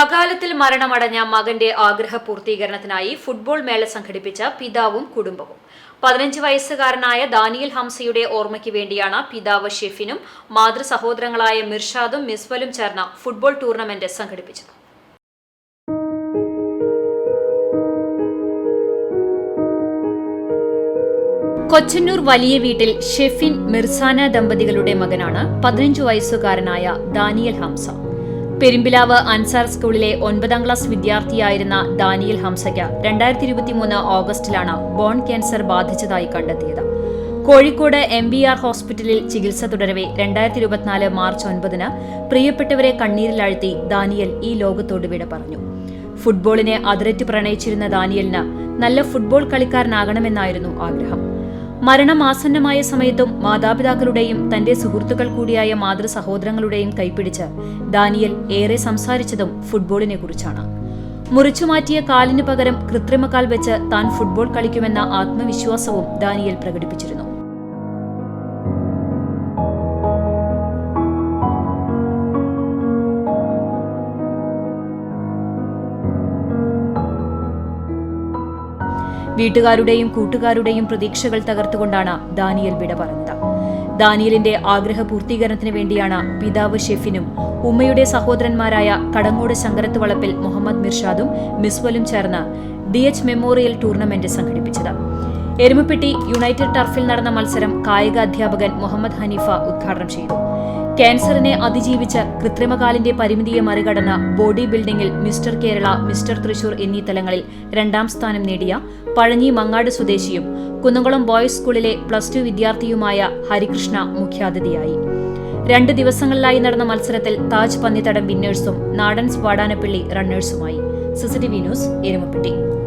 അകാലത്തിൽ മരണമടഞ്ഞ മകന്റെ ആഗ്രഹ പൂർത്തീകരണത്തിനായി ഫുട്ബോൾ മേള സംഘടിപ്പിച്ച പിതാവും കുടുംബവും. പതിനഞ്ച് വയസ്സുകാരനായ ദാനിയൽ ഹംസയുടെ ഓർമ്മയ്ക്ക് വേണ്ടിയാണ് പിതാവ് ഷെഫിനും മാതൃ സഹോദരങ്ങളായ മിർഷാദും മിസ്വലും ചേർന്ന ഫുട്ബോൾ ടൂർണമെന്റ് സംഘടിപ്പിച്ചത്. കൊച്ചന്നൂർ വലിയ വീട്ടിൽ ഷെഫിൻ മിർസാന ദമ്പതികളുടെ മകനാണ് പതിനഞ്ചു വയസ്സുകാരനായ ദാനിയൽ ഹംസ. പെരുമ്പിലാവ് അൻസാർ സ്കൂളിലെ ഒൻപതാം ക്ലാസ് വിദ്യാർത്ഥിയായിരുന്ന ദാനിയൽ ഹംസയ്ക്ക് രണ്ടായിരത്തി ഇരുപത്തിമൂന്ന് ഓഗസ്റ്റിലാണ് ബോൺ ക്യാൻസർ ബാധിച്ചതായി കണ്ടെത്തിയത്. കോഴിക്കോട് എം ബി ആർ ഹോസ്പിറ്റലിൽ ചികിത്സ തുടരവെ രണ്ടായിരത്തി ഇരുപത്തിനാല് മാർച്ച് ഒൻപതിന് പ്രിയപ്പെട്ടവരെ കണ്ണീരിലാഴ്ത്തി ദാനിയൽ ഈ ലോകത്തോട് വിട പറഞ്ഞു. ഫുട്ബോളിനെ അതിരറ്റ് പ്രണയിച്ചിരുന്ന ദാനിയലിന് നല്ല ഫുട്ബോൾ കളിക്കാരനാകണമെന്നായിരുന്നു ആഗ്രഹം. മരണം ആസന്നമായ സമയത്തും മാതാപിതാക്കളുടെയും തന്റെ സുഹൃത്തുക്കൾ കൂടിയായ മാതൃ സഹോദരങ്ങളുടെയും കൈപ്പിടിച്ച് ദാനിയൽ ഏറെ സംസാരിച്ചതും ഫുട്ബോളിനെ കുറിച്ചാണ്. മുറിച്ചുമാറ്റിയ കാലിന് പകരം കൃത്രിമക്കാൽ വെച്ച് താൻ ഫുട്ബോൾ കളിക്കുമെന്ന ആത്മവിശ്വാസവും ദാനിയൽ പ്രകടിപ്പിച്ചിരുന്നു. വീട്ടുകാരുടെയും കൂട്ടുകാരുടെയും പ്രതീക്ഷകൾ തകർത്തുകൊണ്ടാണ് ദാനിയൽ വിട പറഞ്ഞത്. ദാനിയലിന്റെ ആഗ്രഹ പൂർത്തീകരണത്തിന് വേണ്ടിയാണ് പിതാവ് ഷെഫിനും ഉമ്മയുടെ സഹോദരന്മാരായ കടങ്ങോട് ശങ്കരത്ത് വളപ്പിൽ മുഹമ്മദ് മിർഷാദും മിസ്വലും ചേർന്ന് ഡി എച്ച് മെമ്മോറിയൽ ടൂർണമെന്റ് സംഘടിപ്പിച്ചത്. എരുമപ്പെട്ടി യുണൈറ്റഡ് ടർഫിൽ നടന്ന മത്സരം കായിക അധ്യാപകൻ മുഹമ്മദ് ഹനീഫ ഉദ്ഘാടനം ചെയ്തു. ക്യാൻസറിനെ അതിജീവിച്ച് കൃത്രിമകാലിന്റെ പരിമിതിയെ മറികടന്ന ബോഡി ബിൽഡിംഗിൽ മിസ്റ്റർ കേരള മിസ്റ്റർ തൃശൂർ എന്നീ തലങ്ങളിൽ രണ്ടാം സ്ഥാനം നേടിയ പഴഞ്ഞി മങ്ങാട് സ്വദേശിയും കുന്നംകുളം ബോയ്സ് സ്കൂളിലെ പ്ലസ് ടു വിദ്യാർത്ഥിയുമായ ഹരികൃഷ്ണ മുഖ്യാതിഥിയായി. രണ്ട് ദിവസങ്ങളിലായി നടന്ന മത്സരത്തിൽ താജ് പന്നിത്തടം വിന്നേഴ്സും Nadans Vadanappally റണ്ണേഴ്സുമായി. CCTV news Erumapetty.